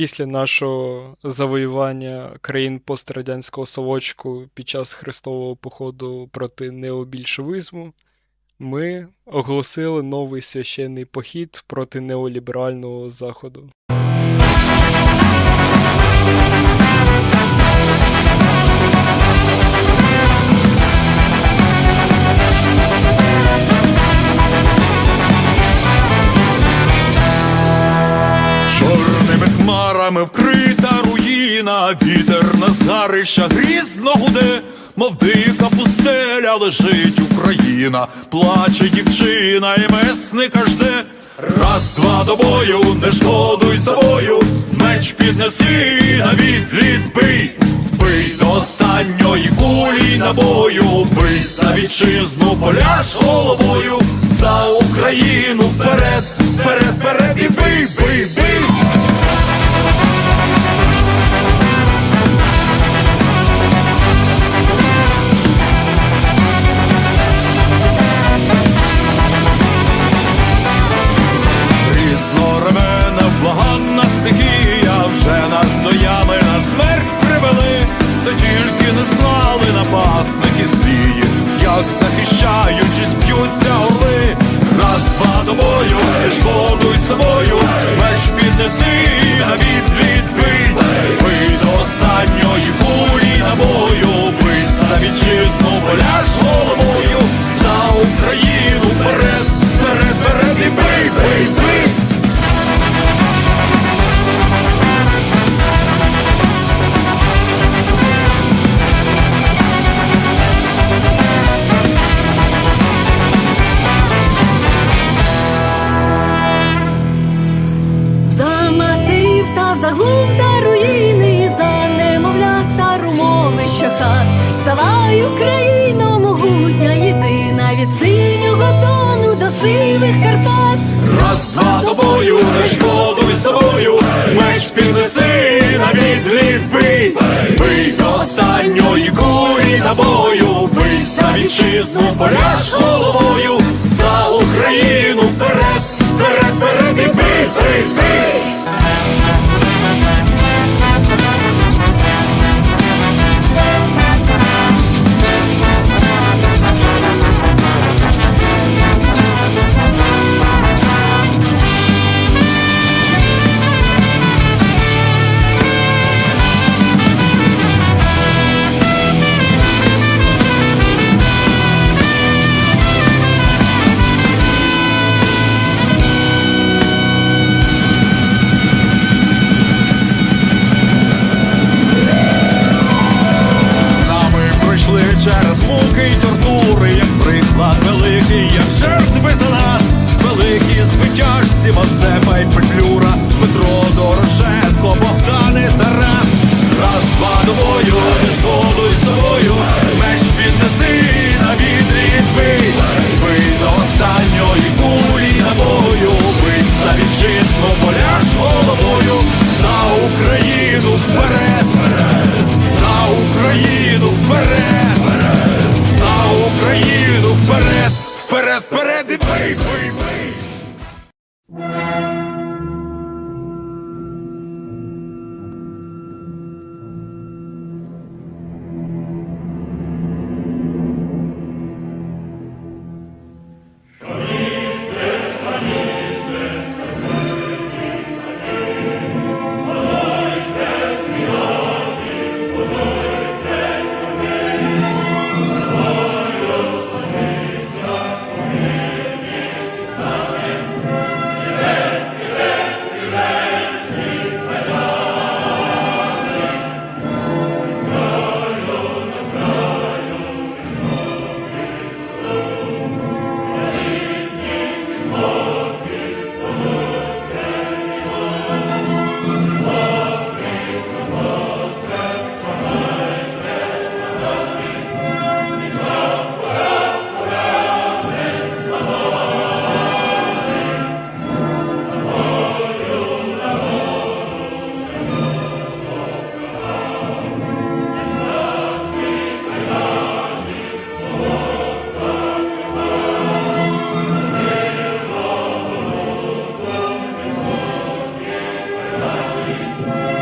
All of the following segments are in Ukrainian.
після нашого завоювання країн пострадянського совочку під час хрестового походу проти необільшовизму, ми оголосили новий священний похід проти неоліберального заходу. Хмарами вкрита руїна, вітер на згарища грізно гуде, мов дика пустеля лежить Україна, плаче дівчина і месника жде. Раз, два до бою, не шкодуй собою, меч піднеси на відліт бий, бий до останньої кулі набою, бий за вітчизну, поляж головою, за Україну вперед, вперед, вперед і бий, бий, бий. Вітчизну, Aleluia.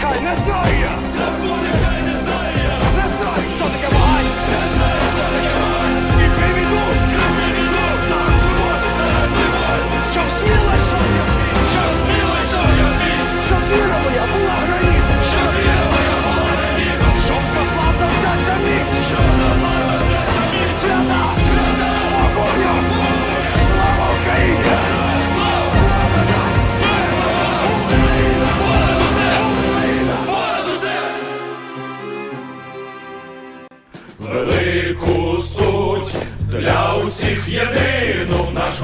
Нехай не знаю Велику суть для усіх єдину наш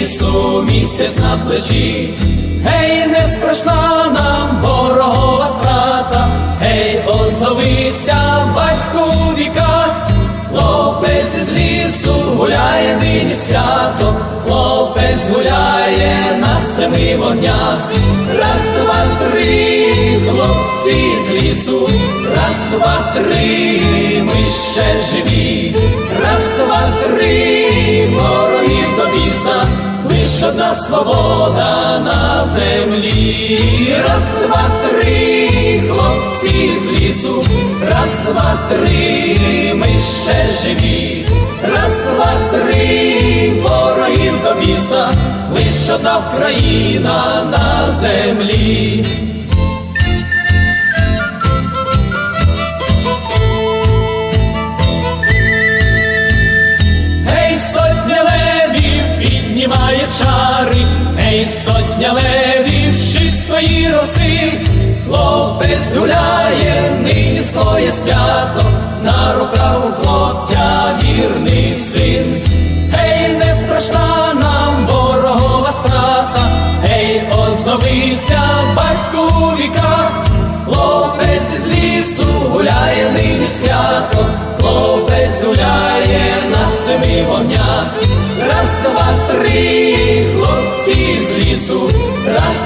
лісу місяць на плечі. Гей, не страшна нам ворогова страта, гей, озовися, батьку у віках, хлопець із лісу гуляє нині свято, хлопець гуляє на семи вогнях. Раз, два, три, хлопці з лісу, раз, два, три, ми ще живі, раз, два, три, ворогів до біса, лиш одна свобода на землі, раз, два, три, хлопці з лісу, раз, два, три, ми ще живі, раз, два, три, ворогів до біса, лиш одна Україна на землі. Гей, сотня левів з чистої роси, хлопець гуляє нині своє свято, на руках у хлопця вірний син. Гей, не страшна нам ворогова страта, гей, озовися, батьку у віках, хлопець із лісу гуляє нині свято, хлопець гуляє на семи вогнях. Раз, два, три,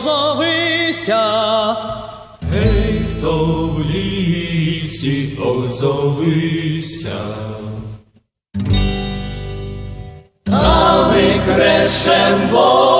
озовися, Гей, хто в лісі озовися. та викрешем вогню